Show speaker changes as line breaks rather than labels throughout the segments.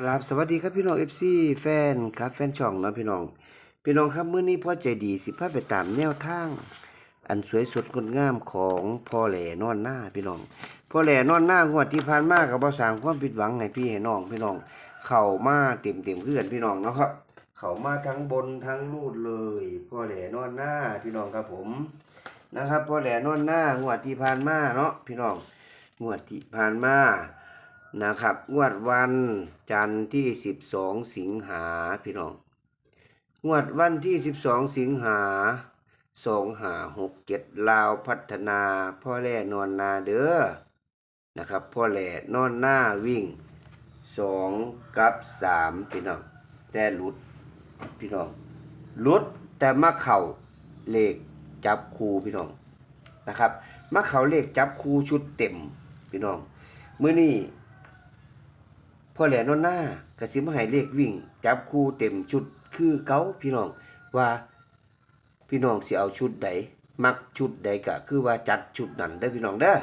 กราบสวัสดีครับพี่น้อง FC แฟนครับแฟนช่องนะพี่น้อง พี่น้องครับมื้อนี้พ่อใจดีสิพาไปตามแนวทาง อันสวยสดงดงามของพ่อแหล่นอนหน้าพี่น้องพ่อแหล่นอนหน้างวดที่ผ่านมาก็บ่สร้างความผิดหวังให้พี่ให้น้องพี่น้อง เข้ามาเต็มๆคือกันพี่น้องเนาะครับเข้ามาทั้งบนทั้งรูดเลยพ่อแหล่นอนหน้าพี่น้องครับผมนะครับพ่อแหล่นอนหน้างวดที่ผ่านมาเนาะพี่น้องงวดที่ผ่านมา นะครับ งวดวันจันทร์ที่ 12 สิงหาพี่น้อง งวดวันที่ 12 สิงหา2 5 6 7ลาวพัฒนาพ่อแหล่นอนนาเด้อนะครับพ่อแหล่นอนหน้าวิ่ง2กับ3พี่น้องแต่หลุดพี่น้องหลุดแต่มาเข่าเลขจับคูพี่น้องนะครับมาเข่าเลขจับคูชุดเต็มพี่น้องมื้อนี้ พ่อแหล่นอนหน้ากระสิมาให้เลขวิ่ง จับคู่เต็มชุดคือเก่าพี่น้องว่าพี่น้องสิเอาชุดใดมักชุดใดก็คือว่าจัดชุดนั้นเด้พี่น้องเด้อ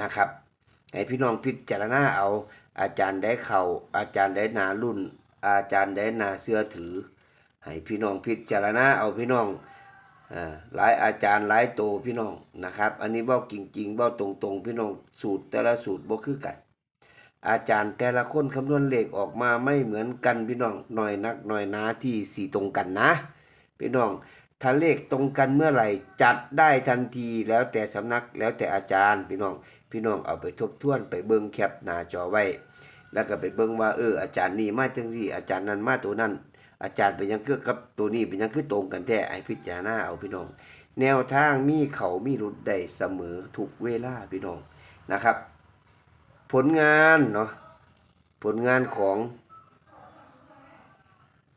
นะครับให้พี่น้องพิจารณาเอาอาจารย์ได้เข่าอาจารย์ได้นารุ่น อาจารย์ได้นาเสื้อถือ ให้พี่น้องพิจารณาเอาพี่น้องอ่าหลายอาจารย์หลายโตพี่น้องนะครับ อันนี้เบ้าจริงๆเบ้าตรงๆ พี่น้องสูตรแต่ละสูตรบ่คือกัน อาจารย์แต่ละคนคำนวณเลขออกมาไม่เหมือนกันพี่น้องหน่อยนักหน่อยนาที่สี่ตรงกันนะพี่น้องถ้าเลขตรงกันเมื่อไหร่จัดได้ทันทีแล้วแต่สำนักแล้วแต่อาจารย์พี่น้อง พี่น้องเอาไปทบทวนไปเบิ่งแคปหน้าจอไว้ แล้วก็ไปเบิ่งว่าเอออาจารย์นี่มาจังซี่ อาจารย์นั้นมาตัวนั้น อาจารย์เป็นยังคือกับตัวนี้เป็นยังคือตรงกันแท้ไอพิจารณาเอาพี่น้อง แนวทางมีเขามีรุดได้เสมอทุกเวลาพี่น้องนะครับ ผลงานเนาะผลงานของ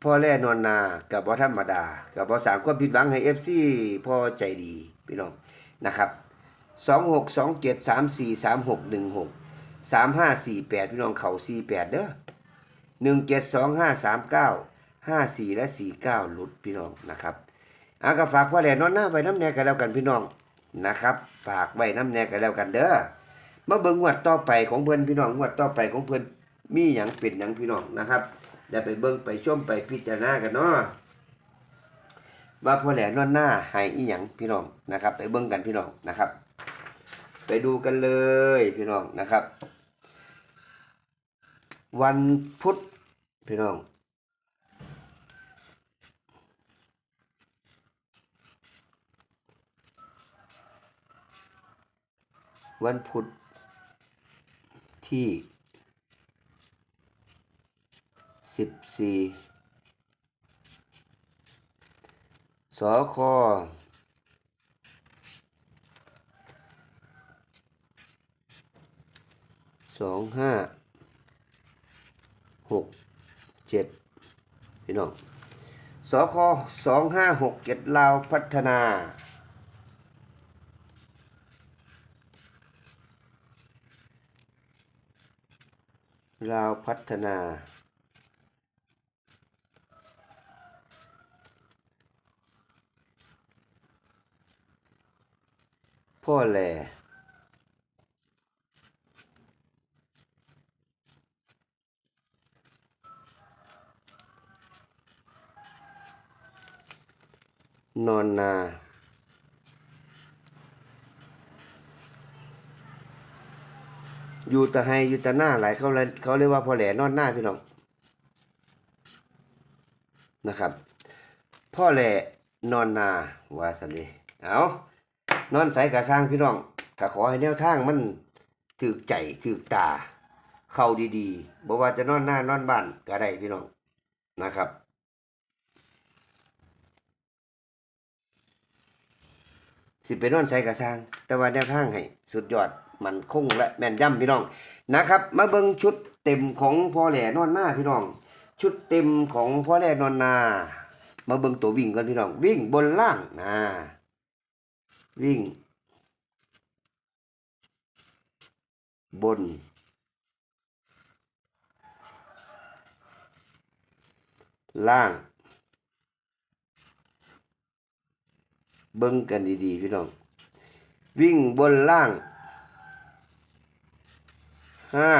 พ่อแร่นอนนากับบ่ธรรมดา กับบ่สางความผิดหวังให้ FC พ่อใจดีพี่น้องนะครับ2627343616 3548พี่น้องเขา48เด้อหนึ่งเจ็ดสองห้าสามเก้าห้าสี่และสี่เก้าหลุดพี่น้องนะครับอาก็ฝากพ่อแหล่นอนหน้าไว้น้ำแน่กันแล้วกันพี่น้องนะครับ ฝากไว้น้ำแน่กันแล้วกันเด้อ มาเบิ่งงวดต่อไปของเพื่อนพี่น้องงวดต่อไปของเพื่อนมีหยังเป็นหยังพี่น้องนะครับเดี๋ยวไปเบิ่งไปชมไปพิจารณากันเนาะว่าพ่อแหล่นอนหน้าให้อีหยังพี่น้องนะครับ ไปเบิ่งกันพี่น้องนะครับ ไปดูกันเลยพี่น้องนะครับ วันพุธพี่น้องวันพุธ ที่สิบสี่สคสองห้าหกเจ็ดพี่น้องสคสองห้าหกเจ็ดลาวพัฒนา ลาวพัฒนา พ่อแหล่นอนนา อยู่ต่ให้อยู่ต่หน้าหลายเขาเลยเขาเรียกว่าพอแหลนอนหน้าพี่น้องนะครับ พ่อแหล่นอนนาวาสันดีเอานอนใสกระสร้างพี่น้องก็ขอให้แนวทางมันถือใจถือตา เข้าดีๆบอกว่าจะนอนหน้านอนบ้านก็ได้พี่น้องนะครับสิไปนอนใช้กระสร้าง แต่ว่าแนวทางให้สุดยอด มันคงและแม่นยำพี่น้องนะครับ มาเบิ่งชุดเต็มของพ่อแหล่นอนหน้าพี่น้อง ชุดเต็มของพ่อแหล่นอนนา มาเบิ่งตัววิ่งกันพี่น้อง วิ่งบนล่างนะวิ่ง บน ล่าง เบิ่งกันดีๆพี่น้อง วิ่งบนล่าง ห้า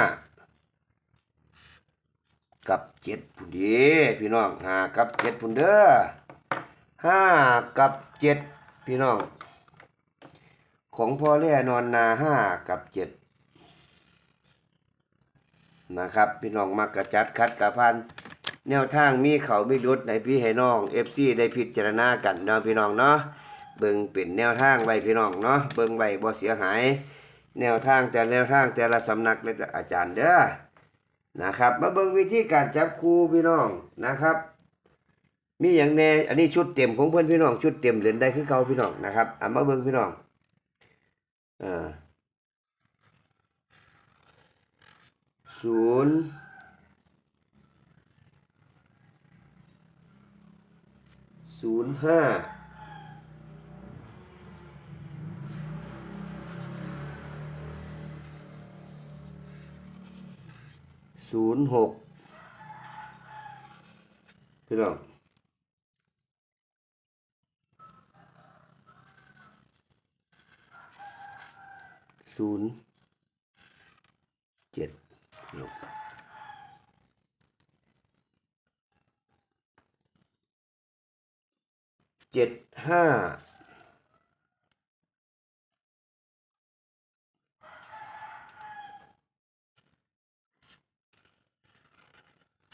กับเจ็ดพุ่นเดีพี่น้องห้ากับเจ็ดพุ่นเด้อห้ากับเจ็ดพี่น้อง ของพ่อแร่นอนนาห้ากับเจ็ดนะครับ พี่น้องมักกระจัดคัดกระพันแนวทางมีเขาไม่รุดในพี่ให้น้องเอฟซีได้พิจารณากันเนาะพี่น้องเนาะเบิ่งเป็นแนวทางไว้พี่น้องเนาะเบิ่งไว้บ่เสียหาย แนวทางแต่แนวทางแต่ละสำนักและอาจารย์เด้อนะครับ มาเบิ่งวิธีการจับครูพี่น้องนะครับ มีอย่างแน่อันนี้ชุดเต็มของเพื่อนพี่น้อง ชุดเต็มเล่นได้คือเก่าพี่น้องนะครับอะมาเบิ่งพี่น้องอ่าศูนย์ศูนย์ห้า ศูนย์หกพี่น้องศูนย์เจ็ดพี่น้องเจ็ดห้า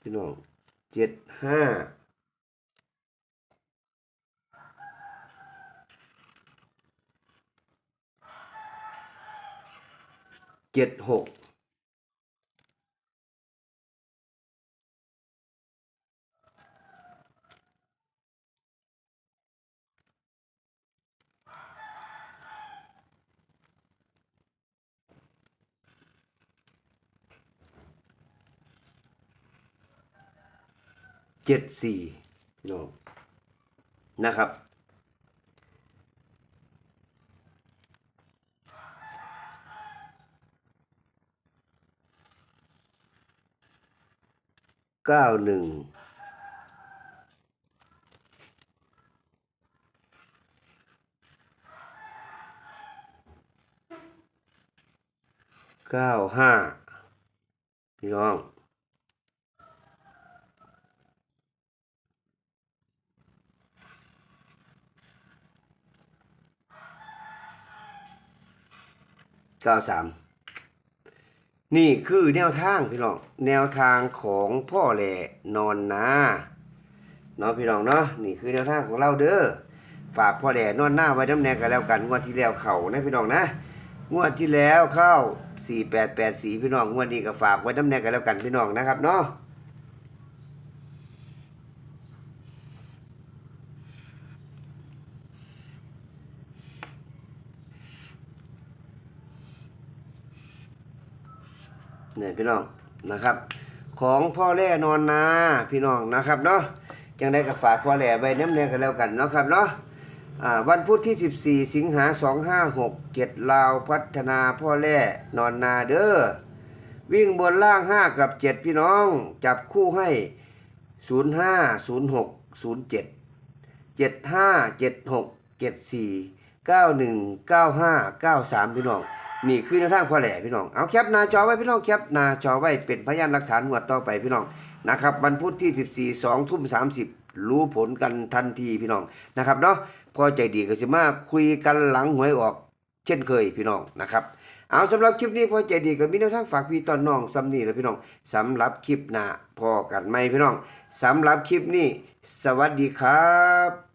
พี่น้องเจ็ดห้าเจ็ดหก เจ็ดสี่พี่น้องนะครับ เก้าหนึ่งเก้าห้าพี่น้อง เก้าสามนี่คือแนวทางพี่น้องแนวทางของพ่อแหล่นอนนาเนาะพี่น้องเนาะนี่คือแนวทางของเราเด้อฝากพ่อแหล่นอนหน้าไว้น้ำแนงกันแล้วกันงวดที่แล้วเข่านะพี่น้องนะงวดที่แล้วเข้าสี่แปดแปดสีพี่น้องงวดนี้ก็ฝากไว้น้ำแนงกันแล้วกันพี่น้องนะครับเนาะ เนี่ยพี่น้องนะครับ ของพ่อแร่นอนนาพี่น้องนะครับเนาะจังได้ก็ฝากพ่อแหล่ไว้น้ำแนงกันแล้วกันเนาะครับเนาะวันพุธที่ 14 สิงหา 256เกียรติลาวพัฒนาพ่อแร่นอนนาเด้อวิ่งบนล่าง 5 กับ 7 พี่น้อง จับคู่ให้ 05 06 07 75 76 74 91 95 93 พี่น้อง นี่คือแนวทางพ่อแหล่พี่น้องเอาแคปหน้าจอไว้พี่น้องแคปหน้าจอไว้เป็นพยานหลักฐานงวดต่อไปพี่น้องนะครับวันพุธที่ 14 2ทุ่ม30 รู้ผลกันทันทีพี่น้องนะครับเนาะพอใจดีก็สิมาคุยกันหลังหวยออก เช่นเคยพี่น้องนะครับเอาสำหรับคลิปนี้พอใจดีก็มีแนวทางฝากพี่ตอนน้องซ้ำนี่แหละพี่น้องสำหรับคลิปหน้าพอกันไหมพี่น้องสำหรับคลิปนี้ สวัสดีครับ